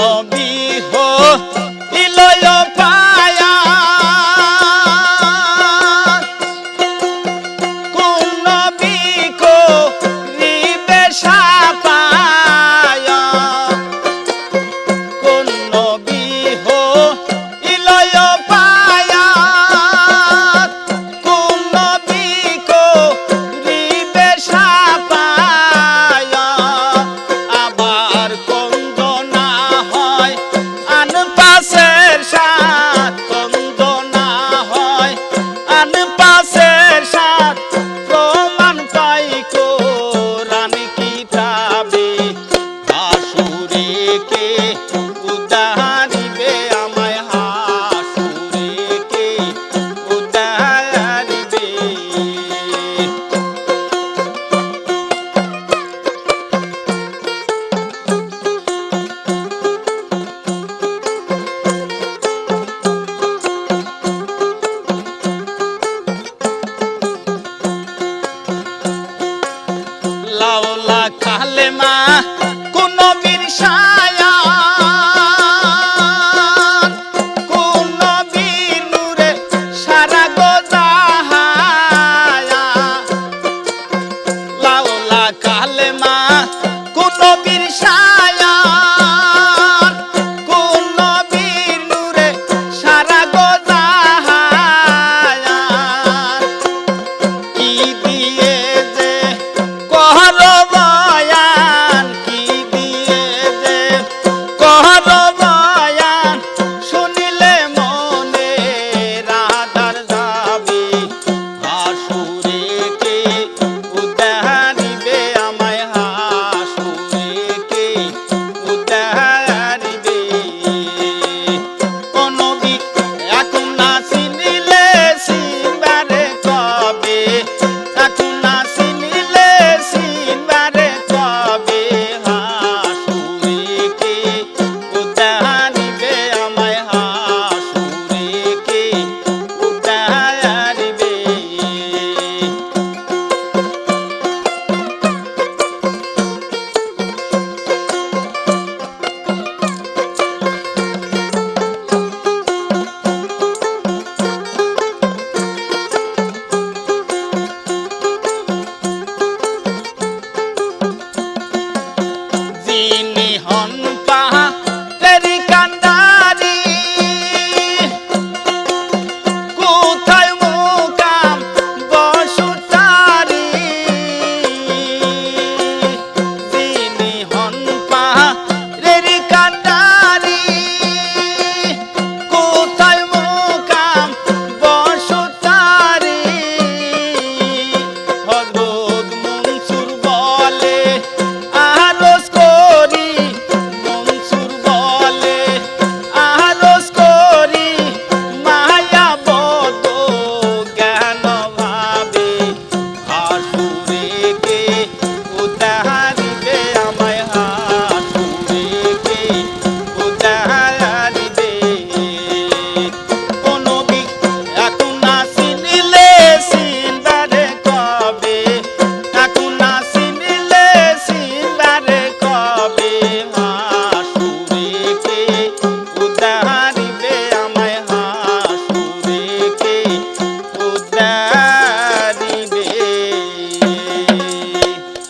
নবী হো ইলয় পায়া। কোন নবী কো রিবে সাপায়া। কোন নবী কি